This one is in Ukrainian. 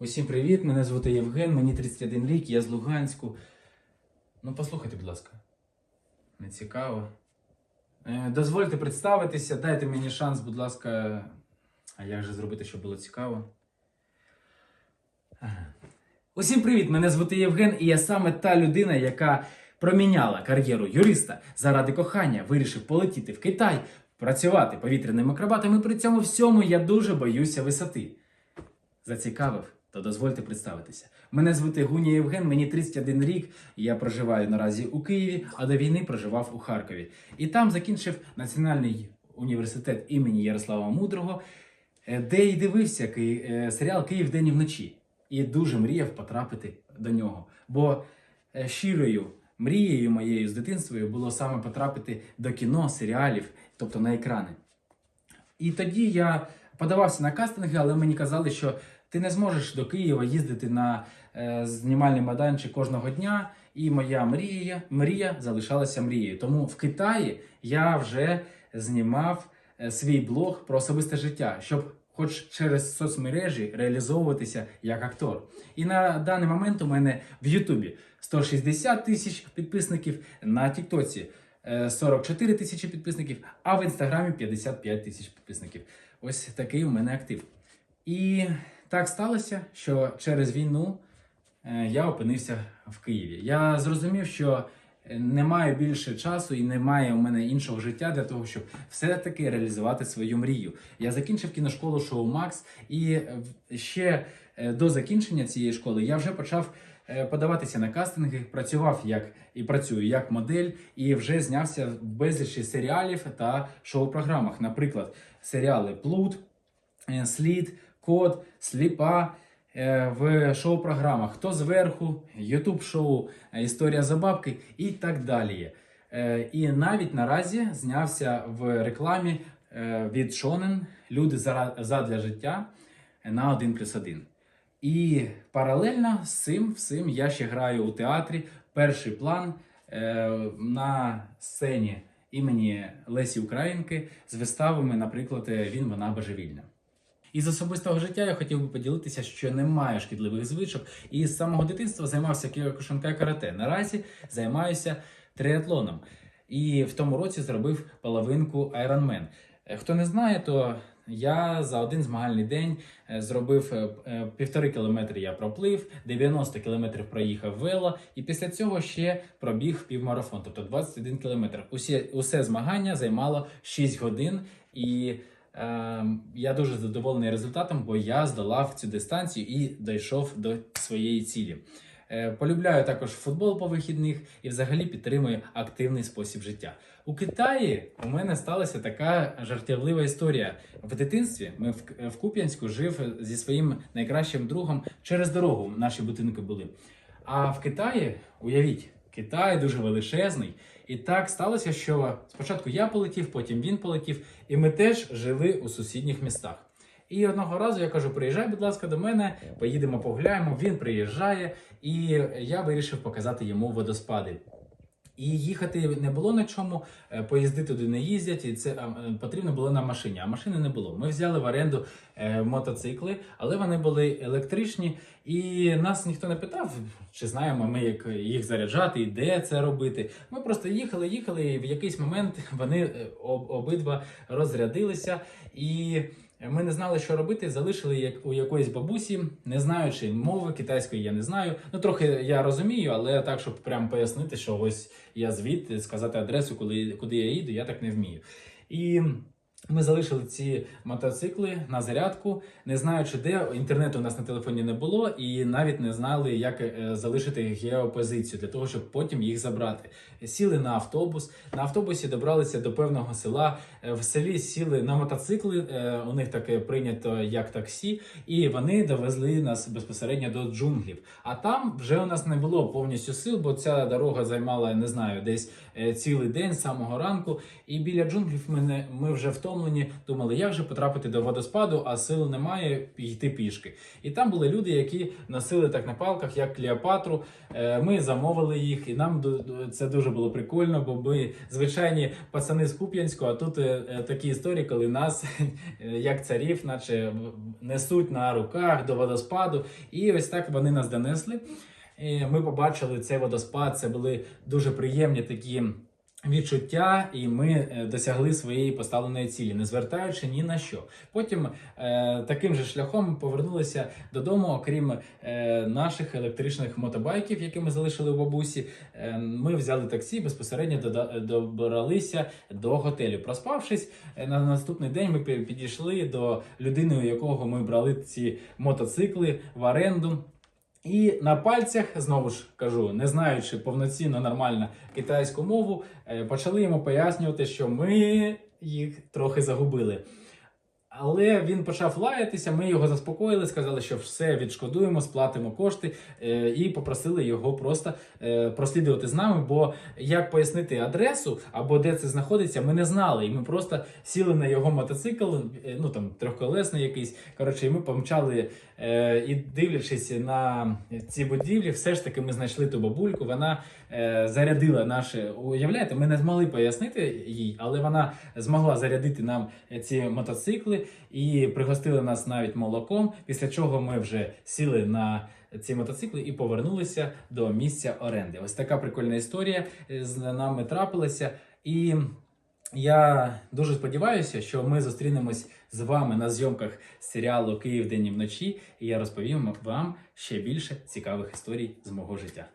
Усім привіт! Мене звати Євген, мені 31 рік, я з Луганську. Ну, послухайте, будь ласка. Не цікаво. Е, Дозвольте представитися, дайте мені шанс, будь ласка. А як же зробити, щоб було цікаво? Ага. Усім привіт! Мене звати Євген, і я саме та людина, яка проміняла кар'єру юриста заради кохання, вирішив полетіти в Китай, працювати повітряним акробатом, і при цьому всьому я дуже боюся висоти. Зацікавив, то дозвольте представитися. Мене звати Гуня Євген, мені 31 рік. Я проживаю наразі у Києві, а до війни проживав у Харкові. І там закінчив Національний університет імені Ярослава Мудрого, е, де й дивився е, серіал Київ день і вночі. І дуже мріяв потрапити до нього. Бо е, щирою мрією моєю з дитинствою було саме потрапити до кіно, серіалів, тобто на екрани. І тоді я подавався на кастинги, але мені казали, що ти не зможеш до Києва їздити на е, знімальний майданчик кожного дня. І моя мрія, мрія залишалася мрією. Тому в Китаї я вже знімав е, свій блог про особисте життя, щоб хоч через соцмережі реалізовуватися як актор. І на даний момент у мене в Ютубі 160 тисяч підписників, на Тіктоці е, 44 тисячі підписників, а в інстаграмі 55 тисяч підписників. Ось такий у мене актив. І так сталося, що через війну е, я опинився в Києві. Я зрозумів, що е, немає більше часу і немає у мене іншого життя для того, щоб все-таки реалізувати свою мрію. Я закінчив кіношколу шоу Макс, і ще е, до закінчення цієї школи я вже почав е, подаватися на кастинги, працював як і працюю як модель, і вже знявся в безлічі серіалів та шоу-програмах. Наприклад, серіали Плут, Слід, Код, Сліпа. е, В шоу-програмах Хто зверху, Ютуб шоу, е, Історія забабки і так далі. Е, І навіть наразі знявся в рекламі від Шонен Люди задля життя на 1 плюс 1. І паралельно з цим всім я ще граю у театрі перший план на сцені імені Лесі Українки з виставами, наприклад, Він вона божевільна. Із особистого життя я хотів би поділитися, що немає шкідливих звичок, і з самого дитинства займався кіокушинка карате. Наразі займаюся триатлоном. І в тому році зробив половинку Ironman. Е, Хто не знає, то я за один змагальний день е, зробив е, півтори кілометри я проплив, 90 кілометрів проїхав вело, і після цього ще пробіг півмарафон, тобто 21 кілометр. Усі, усе змагання займало 6 годин, і я дуже задоволений результатом, бо я здолав цю дистанцію і дійшов до своєї цілі. Е, Полюбляю також футбол по вихідних і взагалі підтримую активний спосіб життя. У Китаї у мене сталася така жартівлива історія. В дитинстві ми в Куп'янську жив зі своїм найкращим другом через дорогу. Наші будинки були. А в Китаї, уявіть, Китай дуже величезний. І так сталося, що спочатку я полетів, потім він полетів, і ми теж жили у сусідніх містах. І одного разу я кажу: приїжджай, будь ласка, до мене, поїдемо погуляємо. Він приїжджає, і я вирішив показати йому водоспади. І їхати не було на чому, е, поїзди туди не їздять, і це е, потрібно було на машині. А машини не було. Ми взяли в оренду е, мотоцикли, але вони були електричні, і нас ніхто не питав, чи знаємо ми, як їх заряджати і де це робити. Ми просто їхали, їхали, і в якийсь момент вони об- обидва розрядилися. І ми не знали, що робити. Залишили як у якоїсь бабусі, не знаючи мови китайської, я не знаю. Ну трохи я розумію, але так, щоб прям пояснити, що ось я звідти сказати адресу, коли куди я їду, я так не вмію. І ми залишили ці мотоцикли на зарядку, не знаючи де інтернету у нас на телефоні не було, і навіть не знали, як е, залишити геопозицію для того, щоб потім їх забрати. Сіли на автобус. На автобусі добралися до певного села. Е, В селі сіли на мотоцикли. е, У них таке прийнято як таксі, і вони довезли нас безпосередньо до джунглів. А там вже у нас не було повністю сил, бо ця дорога займала, не знаю, десь цілий день з самого ранку. І біля джунглів ми, не, ми вже втомлені. Втомлені, думали, як же потрапити до водоспаду, а сил немає йти пішки. І там були люди, які носили так на палках, як Клеопатру. Е, Ми замовили їх, і нам це дуже було прикольно, бо ми звичайні пацани з Куп'янського, а тут е, е, такі історії, коли нас, як царів, наче несуть на руках до водоспаду. І ось так вони нас донесли. І ми побачили цей водоспад. Це були дуже приємні такі відчуття, і ми е, досягли своєї поставленої цілі, не звертаючи ні на що. Потім е, таким же шляхом повернулися додому, окрім е, наших електричних мотобайків, які ми залишили у бабусі. Е, ми взяли таксі, безпосередньо добралися до готелю. Проспавшись, е, на наступний день ми підійшли до людини, у якого ми брали ці мотоцикли в оренду. І на пальцях, знову ж кажу, не знаючи повноцінно нормально китайську мову, е, почали йому пояснювати, що ми їх трохи загубили. Але він почав лаятися, ми його заспокоїли, сказали, що все відшкодуємо, сплатимо кошти е, і попросили його просто е, прослідувати з нами. Бо як пояснити адресу або де це знаходиться, ми не знали. І ми просто сіли на його мотоцикл, е, ну там трьохколесний якийсь. Коротше, і ми помчали і дивлячись на ці будівлі, все ж таки ми знайшли ту бабульку. Вона зарядила наше. Уявляєте, ми не змогли пояснити їй, але вона змогла зарядити нам ці мотоцикли і пригостили нас навіть молоком. Після чого ми вже сіли на ці мотоцикли і повернулися до місця оренди. Ось така прикольна історія з нами трапилася. І я дуже сподіваюся, що ми зустрінемось з вами на зйомках серіалу Київ день і вночі, і я розповім вам ще більше цікавих історій з мого життя.